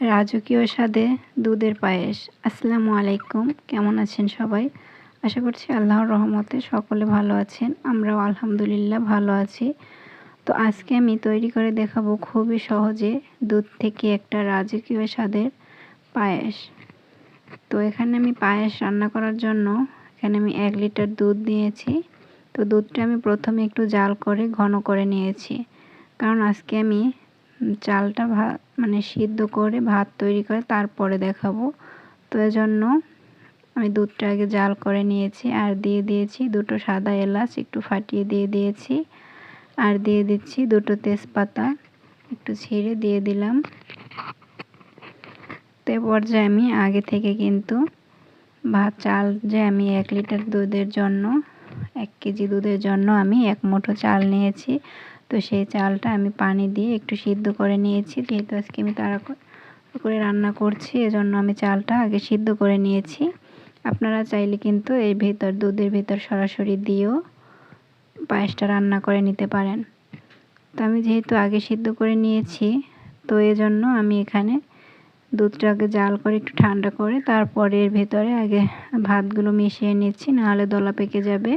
রাজকীয় স্বাদে দুধের পায়েস। আসসালামু আলাইকুম। কেমন আছেন সবাই? আশা করছি আল্লাহর রহমতে সকলে ভালো আছেন। আমরাও আলহামদুলিল্লাহ ভালো আছি। তো আজকে আমি তৈরি করে দেখাবো খুবই সহজে দুধ থেকে একটা রাজকীয় স্বাদের পায়েস। তো এখানে আমি পায়েস রান্না করার জন্য এখানে আমি এক লিটার দুধ নিয়েছি। তো দুধটা আমি প্রথমে একটু জাল করে ঘন করে নিয়েছি। কারণ আজকে আমি চালটা ভাত মানে সিদ্ধ করে, ভাত তৈরি করে, তারপরে দেখাবো। তো এজন্য আমি দুধটা আগে জাল করে নিয়েছি আর দিয়ে দিয়েছি দুটো সাদা এলাচ, একটু ফাটিয়ে দিয়ে দিয়েছি। আর দিয়ে দিচ্ছি দুটো তেজপাতা, একটু ছিঁড়ে দিয়ে দিলাম। তে পর্যায়ে আমি আগে থেকে কিন্তু ভাত, চাল যে আমি এক লিটার দুধের জন্য, এক কেজি দুধের জন্য আমি এক মুঠো চাল নিয়েছি। তো সেই চালটা আমি পানি দিয়ে একটু সিদ্ধ করে নিয়েছি, যেহেতু আজকে আমি তাড়া করে রান্না করছি, এজন্য আমি চালটা আগে সিদ্ধ করে নিয়েছি। আপনারা চাইলে কিন্তু এর ভেতর, দুধের ভেতর সরাসরি দিয়েও পায়েসটা রান্না করে নিতে পারেন। তো আমি যেহেতু আগে সিদ্ধ করে নিয়েছি, তো এজন্য আমি এখানে দুধটাকে জাল করে একটু ঠান্ডা করে তারপরে এর ভেতরে আগে ভাতগুলো মিশিয়ে নিচ্ছি, নাহলে দলা পেকে যাবে।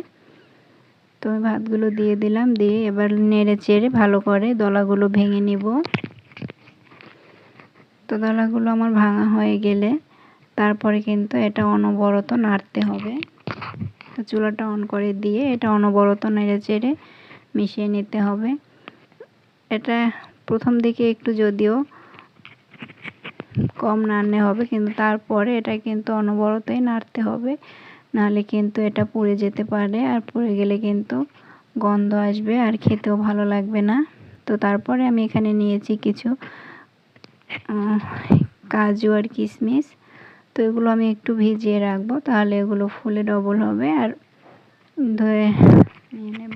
তো আমি ভাতগুলো দিয়ে দিলাম, দিয়ে এবার নেড়ে চেড়ে ভালো করে দলাগুলো ভেঙে নিব। তো দলাগুলো আমার ভাঙা হয়ে গেলে তারপরে কিন্তু এটা অনবরত নাড়তে হবে। তো চুলাটা অন করে দিয়ে এটা অনবরত নেড়ে চেড়ে মিশিয়ে নিতে হবে। এটা প্রথম দিকে একটু যদিও কম নাড়নে হবে, কিন্তু তারপরে এটা কিন্তু অনবরতই নাড়তে হবে। নাহলে কিন্তু এটা পুড়ে যেতে পারে আর পুড়ে গেলে কিন্তু গন্ধ আসবে আর খেতেও ভালো লাগবে না। তো তারপরে আমি এখানে নিয়েছি কিছু কাজু আর কিশমিশ তো এগুলো আমি একটু ভিজিয়ে রাখব, তাহলে এগুলো ফুলে ডবল হবে আর ধুয়ে নিয়ে নেব।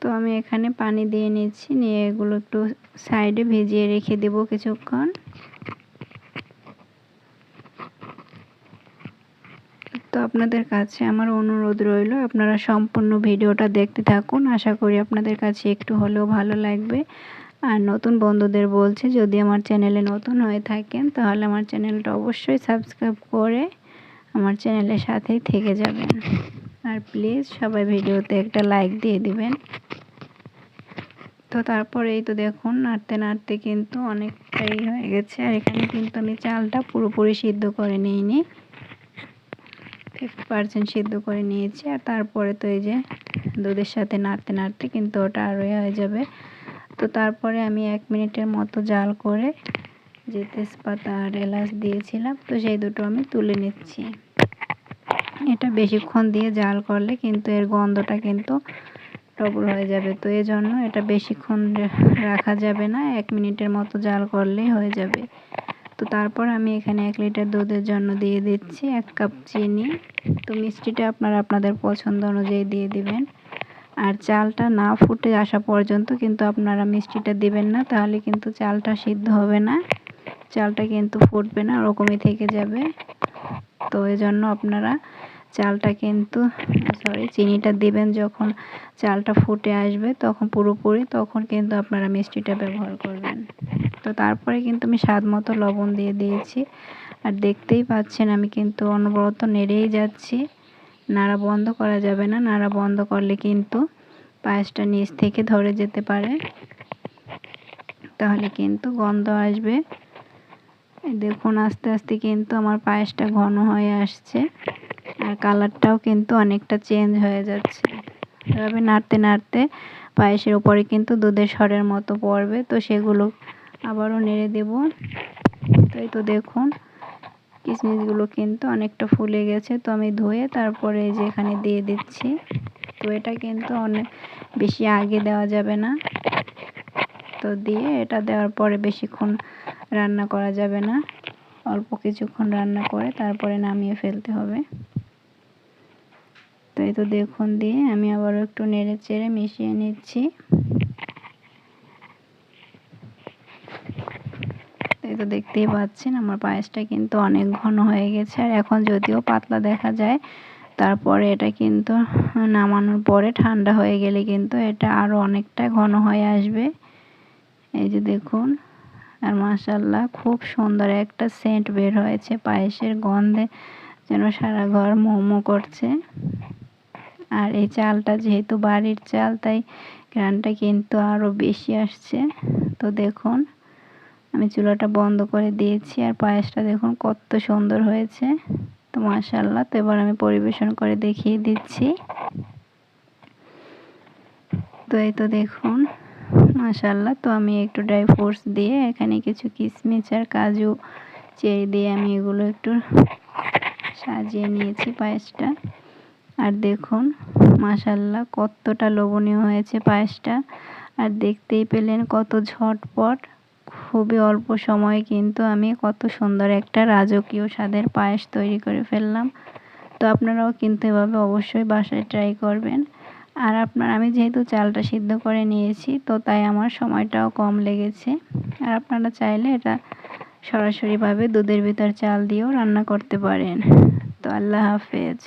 তো আমি এখানে পানি দিয়ে নিচ্ছি, নিয়ে এগুলো একটু সাইডে ভিজিয়ে রেখে দেবো কিছুক্ষণ। তো আপনাদের কাছে আমার অনুরোধ রইল, আপনারা সম্পূর্ণ ভিডিওটা দেখতে থাকুন। আশা করি আপনাদের কাছে একটু হলেও ভালো লাগবে। আর নতুন বন্ধুদের বলছি, যদি আমার চ্যানেলে নতুন হয়ে থাকেন, তাহলে আমার চ্যানেলটা অবশ্যই সাবস্ক্রাইব করে আমার চ্যানেলের সাথেই থেকে যাবেন। আর প্লিজ সবাই ভিডিওতে একটা লাইক দিয়ে দিবেন। তো তারপরেই তো দেখুন, নাড়তে নাড়তে কিন্তু অনেকটাই হয়ে গেছে। আর এখানে কিন্তু আমি চালটা পুরোপুরি সিদ্ধ করে নিইনি। ফিফটি পারসেন্ট সিদ্ধ করে নিয়েছি আর তারপরে তো এই যে দুধের সাথে নাড়তে নাড়তে কিন্তু ওটা আরোই হয়ে যাবে। তো তারপরে আমি এক মিনিটের মতো জাল করে যে তেজপাতা আর এলাচ দিয়েছিলাম, তো সেই দুটো আমি তুলে নিচ্ছি। এটা বেশিক্ষণ দিয়ে জাল করলে কিন্তু এর গন্ধটা কিন্তু ডবল হয়ে যাবে। তো এই জন্য এটা বেশিক্ষণ রাখা যাবে না, এক মিনিটের মতো জাল করলেই হয়ে যাবে। তো তারপর আমি এখানে এক লিটার দুধের জন্য দিয়ে দিচ্ছি এক কাপ চিনি। তো মিষ্টিটা আপনারা আপনাদের পছন্দ অনুযায়ী দিয়ে দিবেন। আর চালটা না ফুটে আসা পর্যন্ত কিন্তু আপনারা মিষ্টিটা দিবেন না, তাহলে কিন্তু চালটা সিদ্ধ হবে না। চালটা কিন্তু ফুটবে না, ওরকমই থেকে যাবে। তো এই জন্য আপনারা চালটা কিন্তু সরি চিনিটা দিবেন যখন চালটা ফুটে আসবে তখন পুরোপুরি, তখন কিন্তু আপনারা মিষ্টিটা ব্যবহার করবেন। তো তারপরে কিন্তু আমি স্বাদ মতো লবণ দিয়ে দিয়েছি। আর দেখতেই পাচ্ছেন আমি কিন্তু অনবরত নেড়েই যাচ্ছি। নাড়া বন্ধ করা যাবে না, নাড়া বন্ধ করলে কিন্তু পায়েসটা নিচ থেকে ধরে যেতে পারে। তাহলে কিন্তু গন্ধ আসবে। দেখুন, আস্তে আস্তে কিন্তু আমার পায়েসটা ঘন হয়ে আসছে। আর কালারটাও কিন্তু অনেকটা চেঞ্জ হয়ে যাচ্ছে। এভাবে নাড়তে নাড়তে পায়েসের উপরে কিন্তু দুধের সরের মতো পড়বে। তো সেগুলো আবারও নেড়ে দেব। তো এই তো দেখুন কিশমিশগুলো কিন্তু অনেকটা ফুলে গেছে। তো আমি ধুয়ে তারপরে যে এখানে দিয়ে দিচ্ছি। তো এটা কিন্তু অনেক বেশি আগে দেওয়া যাবে না। তো দিয়ে এটা দেওয়ার পরে বেশিক্ষণ রান্না করা যাবে না। অল্প কিছুক্ষণ রান্না করে তারপরে নামিয়ে ফেলতে হবে। তো এই তো দেখুন, দিয়ে আমি আবারও একটু নেড়ে চেড়ে মিশিয়ে নিচ্ছি। এই তো দেখতেই পাচ্ছেন, আমার পায়েসটা কিন্তু অনেক ঘন হয়ে গেছে। আর এখন যদিও পাতলা দেখা যায়, তারপরে এটা কিন্তু নামানোর পরে ঠান্ডা হয়ে গেলে কিন্তু এটা আরও অনেকটা ঘন হয়ে আসবে। এই যে দেখুন, আর মাশাল্লাহ খুব সুন্দর একটা সেন্ট বের হয়েছে পায়েসের গন্ধে, যেন সারা ঘর মোমো করছে। আর এই চালটা যেহেতু বাড়ির চাল, তাই গ্রানটা কিন্তু আরও বেশি আসছে। তো দেখুন আমি চুলাটা বন্ধ করে দিয়েছি আর পায়েসটা দেখুন কত সুন্দর হয়েছে। তো মাশাল্লাহ তো এবার আমি পরিবেশন করে দেখিয়ে দিচ্ছি। তো এই তো দেখুন মাশাল্লাহ তো আমি একটু ড্রাই ফ্রুটস দিয়ে এখানে কিছু কিশমিশ আর কাজু চেরি দিয়ে আমি এগুলো একটু সাজিয়ে নিয়েছি পায়েসটা। আর দেখুন মাশাল্লাহ কতটা লোভনীয় হয়েছে পায়েসটা। আর দেখতেই পেলেন কত ঝটপট। খুবই অল্প সময়ে কিন্তু আমি কত সুন্দর একটা রাজকীয় স্বাদের পায়েস তৈরি করে ফেললাম। তো আপনারাও কিন্তু এভাবে অবশ্যই বাসায় ট্রাই করবেন। আর আপনার, আমি যেহেতু চালটা সিদ্ধ করে নিয়েছি, তো তাই আমার সময়টাও কম লেগেছে। আর আপনারা চাইলে এটা সরাসরিভাবে দুধের ভিতর চাল দিয়েও রান্না করতে পারেন। তো আল্লাহ হাফেজ।